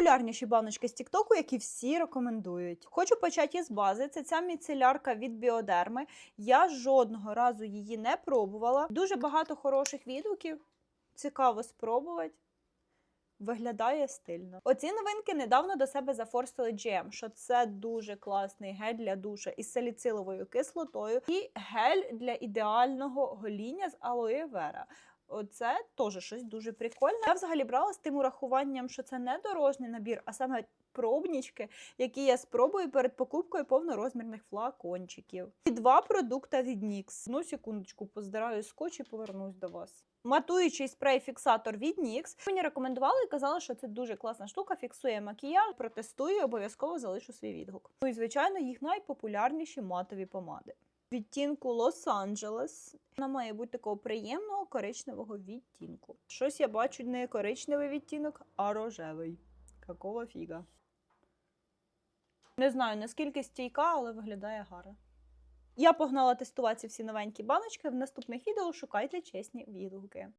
Найпопулярніші баночки з Тіктоку, які всі рекомендують. Хочу почати із бази. Це ця міцелярка від біодерми. Я жодного разу її не пробувала. Дуже багато хороших відгуків. Цікаво спробувати. Виглядає стильно. Оці новинки недавно до себе зафорсили GM, що це дуже класний гель для душа із саліциловою кислотою і гель для ідеального гоління з алоє вера. Оце теж щось дуже прикольне. Я взагалі брала з тим урахуванням, що це не дорожній набір, а саме пробнічки, які я спробую перед покупкою повнорозмірних флакончиків. І два продукти від NYX. Ну, секундочку, поздираю скотч і повернусь до вас. Матуючий спрей-фіксатор від NYX. Мені рекомендували і казали, що це дуже класна штука, фіксує макіяж, протестую, обов'язково залишу свій відгук. Ну і звичайно, їх найпопулярніші матові помади. Відтінку Лос-Анджелес. Вона має бути такого приємного коричневого відтінку. Щось я бачу не коричневий відтінок, а рожевий. Какого фіга? Не знаю наскільки стійка, але виглядає гарно. Я погнала тестувати всі новенькі баночки. В наступних відео шукайте чесні відгуки.